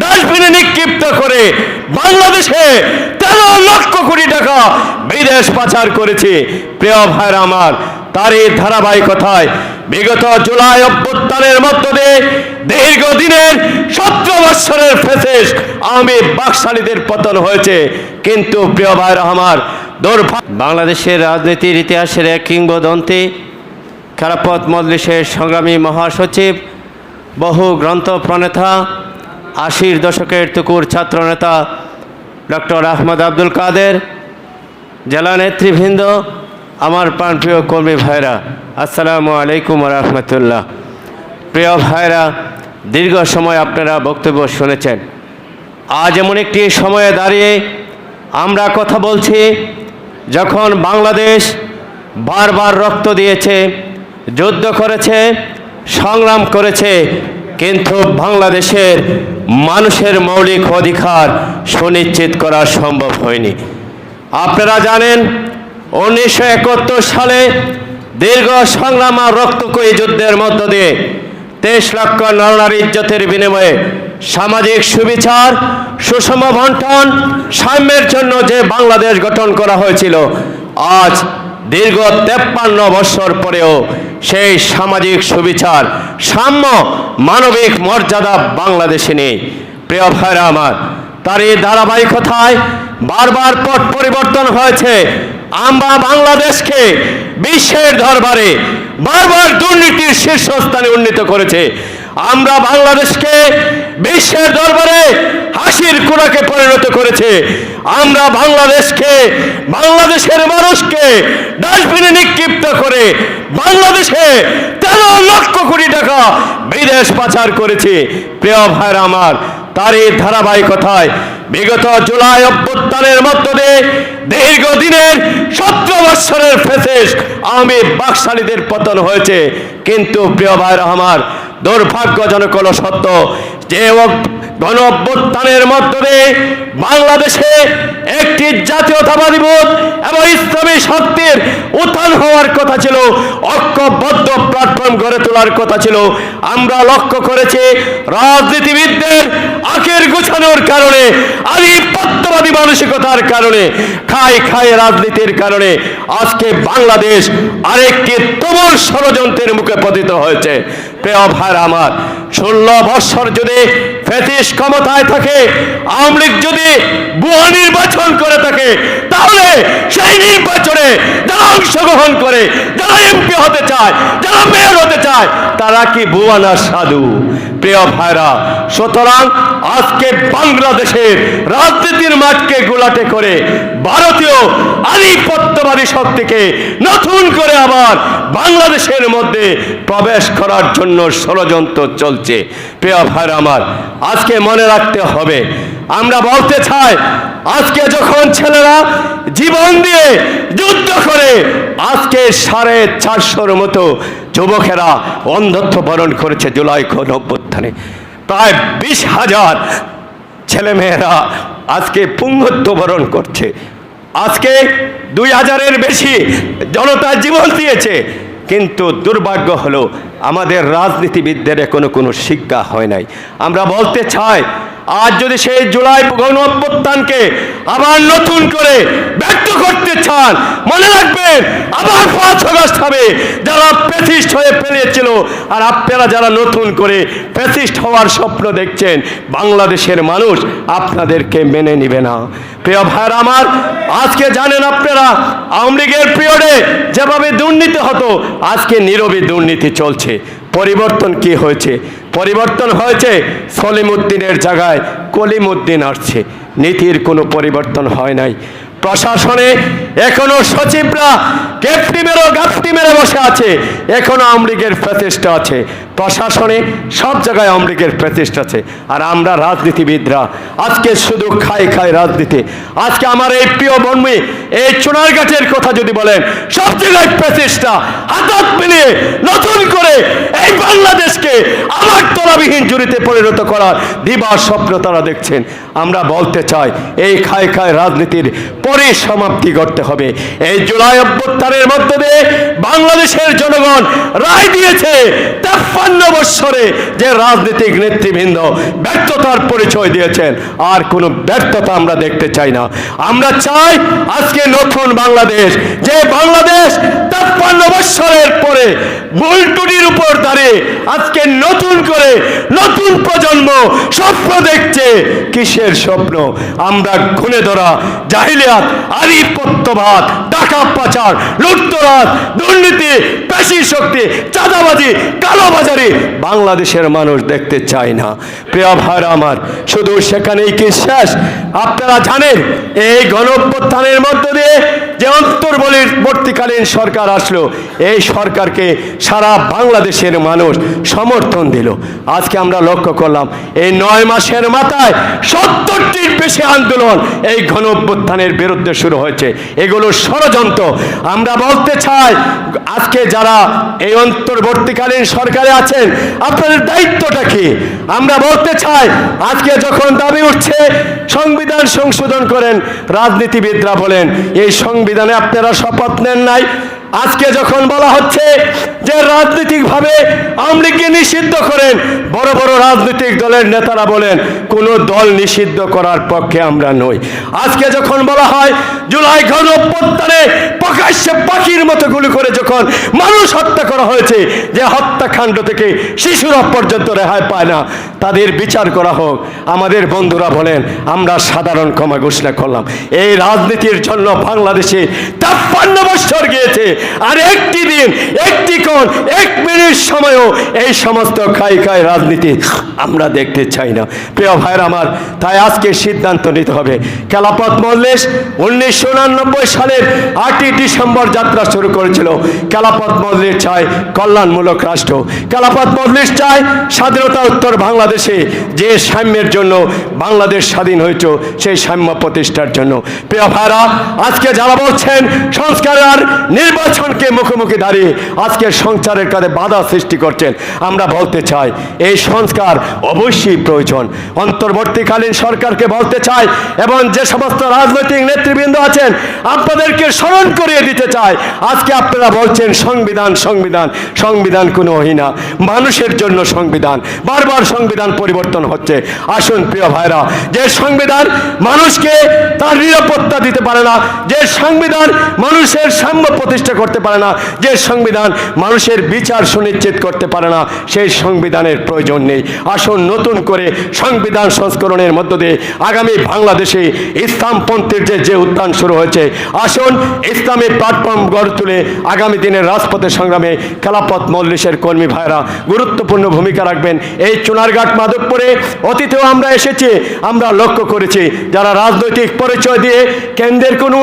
ডাস্টবিনে নিক্ষিপ্ত করে বাংলাদেশে তেরো লক্ষ কোটি টাকা বিদেশ পাচার করেছে। প্রিয় আমার, তার এই ধারাবাহিকতায় বিগত জুলাই অভ্যুত্থানের মধ্য দিয়ে দীর্ঘদিনের বৎসরের ফেসেস আমি বাকশালীদের পতন হয়েছে। কিন্তু প্রিয় ভাইরা আমার দুর্ভাগ্য বাংলাদেশের রাজনীতির ইতিহাসের এক কিংবদন্তি, খেলাপথ মজলিসের সংগ্রামী মহাসচিব, বহু গ্রন্থ প্রণেতা আশির দশকের তুকুর ছাত্রনেতা ডক্টর আহমদ আব্দুল কাদের, জেলা নেতৃবৃন্দ, আমার প্রাণপ্রিয় কর্মী ভাইরা আসসালামু আলাইকুম রহমতুল্লাহ। প্রিয় ভাইরা দীর্ঘ সময় আপনারা বক্তব্য শুনেছেন। আজ এমন একটি সময়ে দাঁড়িয়ে আমরা কথা বলছি, যখন বাংলাদেশ বারবার রক্ত দিয়েছে, যুদ্ধ করেছে, সংগ্রাম করেছে, কিন্তু বাংলাদেশের মানুষের মৌলিক অধিকার সুনিশ্চিত করা সম্ভব হয়নি। আপনারা জানেন, উনিশশো একাত্তর সালে দীর্ঘ সংগ্রাম আর রক্তকয়ী যুদ্ধের মধ্য দিয়ে তেইশ লক্ষ নরনারী ইজ্জতের বিনিময়ে সামাজিক সুবিচার, সুষম বন্টন, সাম্যের জন্য যে বাংলাদেশ গঠন করা হয়েছিল, আজ দীর্ঘ তেপ্পান্ন বৎসর পরেও সেই সামাজিক সুবিচার, সাম্য, মানবিক মর্যাদা বাংলাদেশে নেই। প্রিয় ভাইরা আমার, তার এই ধারাবাহিকতায় বারবার পট পরিবর্তন হয়েছে। আমরা বাংলাদেশকে বিশ্বের দরবারে বারবার দুর্নীতির শীর্ষস্থানে উন্নীত করেছে। আমরা বাংলাদেশকে বিশ্বের দরবারে হাসির কুড়াকে পরিণত করেছে। আমরা বাংলাদেশকে, বাংলাদেশের মানুষকে ডাস্টবিনে নিক্ষিপ্ত করে বাংলাদেশে তেরো লক্ষ কোটি টাকা বিদেশ পাচার করেছে। প্রিয় ভাইরা আমার, তার এই ধারাবাহিকতায় বিগত জুলাই অভ্যুত্থানের মধ্য দিয়ে দীর্ঘদিনের সতেরো বৎসরের ফেসেস আমি বাকশালীদের পতন হয়েছে। কিন্তু প্রিয় ভাইরা আমার দুর্ভাগ্যজনক হলো সত্য যে গণ অভ্যুত্থানের মধ্য দিয়ে বাংলাদেশে একটি জাতীয়তাবাদী বোধ এবং ইসলামী শক্তির উত্থান হওয়ার কথা ছিল, ঐক্যবদ্ধ প্ল্যাটফর্ম গড়ে তোলার কথা ছিল। আমরা লক্ষ্য করেছি রাজনীতিবিদদের আখের গুছানোর কারণে, আধিপত্যবাদী মানসিকতার কারণে খাই খাই রাজনীতির কারণে আজকে বাংলাদেশ আরেকটি তুমুল ষড়যন্ত্রের মুখে পতিত হয়েছে। প্রিয় ভাই আমার, ষোলো বৎসর যদি ফেতিস ক্ষমতায় থাকে আওয়ামী লীগ যদি বহু নির্বাচন করে থাকে তাহলে সেই নির্বাচনে যারা অংশগ্রহণ করে যারা এমপি হতে চায় যারা মেয়র হতে চায়, তারা কি ভুয়া না সাধু? প্রিয় ভাইরা, সুতরাং আজকে বাংলাদেশের রাজনীতির মাঠকে গোলাটে করে ভারতীয় আধিপত্যবাদী শক্তিকে নতুন করে আবার বাংলাদেশের মধ্যে প্রবেশ করার জন্য ষড়যন্ত্র চলছে। প্রিয় ভাইরা আমার, আজকে মনে রাখতে হবে, আমরা বলতে চাই, আজকে যখন ছেলেরা জীবন দিয়ে যুদ্ধ করে আজকে সাড়ে চারশোর মতো যুবকেরা অন্ধত্ব বরণ করেছে জুলাই ঘন অভ্যুত্থানে। প্রায় বিশ হাজার ছেলেমেয়েরা আজকে পুঙ্গত্ব বরণ করছে। আজকে দুই হাজারের বেশি জনতা জীবন দিয়েছে। কিন্তু দুর্ভাগ্য হলো, আমাদের রাজনীতিবিদদের কোনো কোনো শিক্ষা হয় নাই। আমরা বলতে চাই আজ যদি সেই জুলাই গণ অভ্যুত্থানকে আবার নতুন করে ব্যক্ত করতে চান, মনে রাখবেন, আবার পাঁচ আগস্ট হবে, যারা প্যাথিস্ট হয়ে ফেলেছিল, আর আপনারা যারা নতুন করে প্যাথিস্ট হওয়ার স্বপ্ন দেখছেন, বাংলাদেশের মানুষ আপনাদেরকে মেনে নিবে না। প্রিয় ভাইয়ের আমার, আজকে জানেন আপনারা, আওয়ামী লীগের পিরিয়ডে যেভাবে দুর্নীতি হতো, আজকে নীরবে দুর্নীতি চলছে। পরিবর্তন কি হয়েছে? পরিবর্তন হয়েছে সলিমুদ্দিনের জায়গায়, কলিমুদ্দিন আসছে। নীতির কোনো পরিবর্তন হয় নাই। প্রশাসনে এখনও সচিবরা কেপটি মেরো গাফটি মেরে বসে আছে। এখনও আমলিগের প্রচেষ্টা আছে। প্রশাসনে সব জায়গায় আমলিগের প্রতিষ্ঠা আছে। আর আমরা রাজনীতিবিদরা আজকে শুধু খাই খাই রাজনীতি। আজকে আমার এই প্রিয় বন্মী এই চুনারঘাটের কথা যদি বলেন, সব জায়গায় প্রতিষ্ঠা, হাতাত মিলিয়ে নতুন করে এই বাংলাদেশকে আমার তলাবিহীন জুড়িতে পরিণত করার দিবার স্বপ্ন তারা দেখছেন। আমরা বলতে চাই, এই খাই খাই রাজনীতির পরিসমাপ্তি করতে হবে। এই জুলাই অভ্যুত্থানের মধ্য দিয়ে বাংলাদেশের জনগণ রায় দিয়েছে, তেপ্পান্ন তেপ্পান্ন বৎসরে যে রাজনৈতিক নেতৃবৃন্দ ব্যর্থতার পরিচয় দিয়েছেন, আর কোনো ব্যর্থতা আমরা দেখতে চাই না। আমরা চাই আজকে নতুন বাংলাদেশ, যে বাংলাদেশ তেপ্পান্ন বৎসরের পরে বুলটুনির উপর দাঁড়িয়ে আজকে নতুন করে নতুন প্রজন্ম স্বপ্ন দেখছে, কিসের স্বপ্ন? আমরা খুনে ধরা, জাহিলিয়াত আধিপত্যবাদ টাকা পাচার, লুটতরাজ, দুর্নীতি পেশি শক্তি, চাঁদাবাজি, কালোবাজারি বাংলাদেশের মানুষ দেখতে চায় না। প্রিয় ভাইরা আমার, শুধু সেখানেই কি শেষ? আপনারা জানেন, এই গণঅভ্যুত্থানের মধ্য দিয়ে যে অন্তর্বর্তীকালীন সরকার আসলো, এই সরকারকে সারা বাংলাদেশের মানুষ সমর্থন দিল। আজকে আমরা লক্ষ্য করলাম, এই নয় মাসের মাথায় সত্তরটির বেশি আন্দোলন এই অভ্যুত্থানের বিরুদ্ধে শুরু হয়েছে। এগুলো ষড়যন্ত্র। আমরা বলতে চাই, আজকে যারা এই অন্তর্বর্তীকালীন সরকারে আছেন, আপনাদের দায়িত্বটা কি? আমরা বলতে চাই, আজকে যখন দাবি উঠছে, সংবিধান সংশোধন করেন, রাজনীতিবিদরা বলেন, এই সংবিধানে আপনারা শপথ নেন নাই। আজকে যখন বলা হচ্ছে যে রাজনৈতিকভাবে আওয়ামী লীগকে নিষিদ্ধ করেন, বড় বড় রাজনৈতিক দলের নেতারা বলেন, কোনো দল নিষিদ্ধ করার পক্ষে আমরা নই। আজকে যখন বলা হয় জুলাই ঘন অভ্যুত্থানে প্রকাশ্যে পাখির মতো গুলি করে যখন মানুষ হত্যা করা হয়েছে, যে হত্যাকাণ্ড থেকে শিশুরা পর্যন্ত রেহাই পায় না, তাদের বিচার করা হোক। আমাদের বন্ধুরা বলেন, আমরা সাধারণ ক্ষমা ঘোষণা করলাম। এই রাজনীতির জন্য বাংলাদেশে তাপ্পান্ন বছর গিয়েছে। আর একটি দিন, একটি কোণ এক মিনিট সময়ও এই সমস্ত খাই খাই রাজনীতি আমরা দেখতে চাই না। প্রিয় ভাইয়ের আমার, তাই আজকে সিদ্ধান্ত নিতে হবে। খেলাপথ মল্লেশ উনিশশো উনানব্বই সালের আটই ডিসেম্বর যাত্রা শুরু করেছিল। খেলাপথ মল্লিশ চায় কল্যাণমূলক রাষ্ট্র। খেলাপথ মল্লিশ চায় স্বাধীনতা উত্তর বাংলাদেশে যে সাম্যের জন্য বাংলাদেশ স্বাধীন হয়েছে, সেই সাম্য প্রতিষ্ঠার জন্য। প্রিয় ভাইরা আজকে যারা বলছেন সংস্কার আর নির্বাচনকে মুখোমুখি দাঁড়িয়ে আজকে সংসারের কাজে বাধা সৃষ্টি করছেন। আমরা বলতে চাই, এই সংস্কার অবশ্যই প্রয়োজন। অন্তর্বর্তীকালীন সরকারকে বলতে চাই এবং যে সমস্ত রাজনৈতিক নেতৃবৃন্দ আছেন, আপনাদেরকে স্মরণ করিয়ে দিতে চাই। আজকে আপনারা বলছেন, সংবিধান সংবিধান সংবিধান কোনো হীনা মানুষের জন্য সংবিধান, বারবার সংবিধান পরিবর্তন হচ্ছে। আসুন প্রিয় ভাইরা, যে সংবিধান মানুষকে তার নিরাপত্তা দিতে পারে না, যে সংবিধান মানুষের সাম্য প্রতিষ্ঠা করতে পারে না, যে সংবিধান মানুষের বিচার সুনিশ্চিত করতে পারে না, সেই সংবিধানের প্রয়োজন নেই। আসুন নতুন করে সংবিধান সংস্করণের মধ্য দিয়ে আগামী বাংলাদেশে ইসলামপন্থীর যে যে উত্থান শুরু হয়েছে, আসুন ইসলামী প্ল্যাটফর্ম গড়ে তুলে আগামী দিনের রাজপথে সংগ্রামে খেলাপথ মল্লিশের কর্মী ভাইরা গুরুত্বপূর্ণ ভূমিকা রাখবেন। এই চুনারঘাট মাধবপুরে অতীতেও আমরা এসেছি, আমরা লক্ষ্য করেছি, যারা রাজনৈতিক পরিচয় দিয়ে কেন্দ্রের কোনো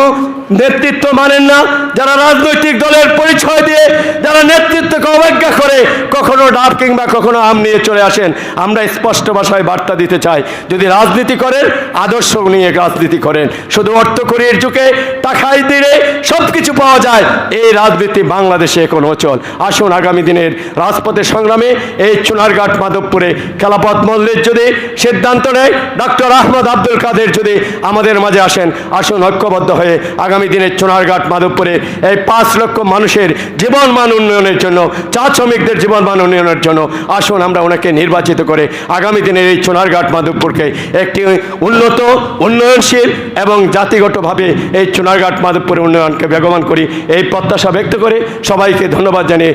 নেতৃত্ব মানেন না, যারা রাজনৈতিক দলের পরিচয় দিয়ে যারা নেতৃত্বকে অবজ্ঞা করে, কখনো ডাব কিংবা কখনো আম নিয়ে চলে আসেন। আমরা স্পষ্ট ভাষায় বার্তা দিতে চাই, যদি রাজনীতি করেন, আদর্শ নিয়ে রাজনীতি করেন। শুধু অর্থকরীর যুগে টাকাই দিলে সব কিছু পাওয়া যায়। এই রাজনীতি বাংলাদেশে এখন অচল। আসুন আগামী দিনের রাজপথের সংগ্রামে এই চুনারঘাট মাধবপুরে খেলাপথ মল্লের যদি সিদ্ধান্ত নেয় ডক্টর আহমদ আব্দুল কাদের যদি আমাদের মাঝে আসেন, আসুন ঐক্যবদ্ধ হয়ে আগামী দিনের চুনারঘাট মাধবপুরে এই পাঁচ লক্ষ মানুষের জীবন মান উন্নয়নের জন্য চা শ্রমিকদের জীবন মান উন্নয়নের জন্য আসুন আমরা ওনাকে নির্বাচিত করে আগামী দিনের এই চুনারঘাট মাধবপুরকে একটি উন্নত, উন্নয়নশীল এবং জাতিগতভাবে এই চুনারঘাট মাধবপুরের উন্নয়নকে বেগবান করি। এই প্রত্যাশা ব্যক্ত করে সবাইকে ধন্যবাদ জানিয়ে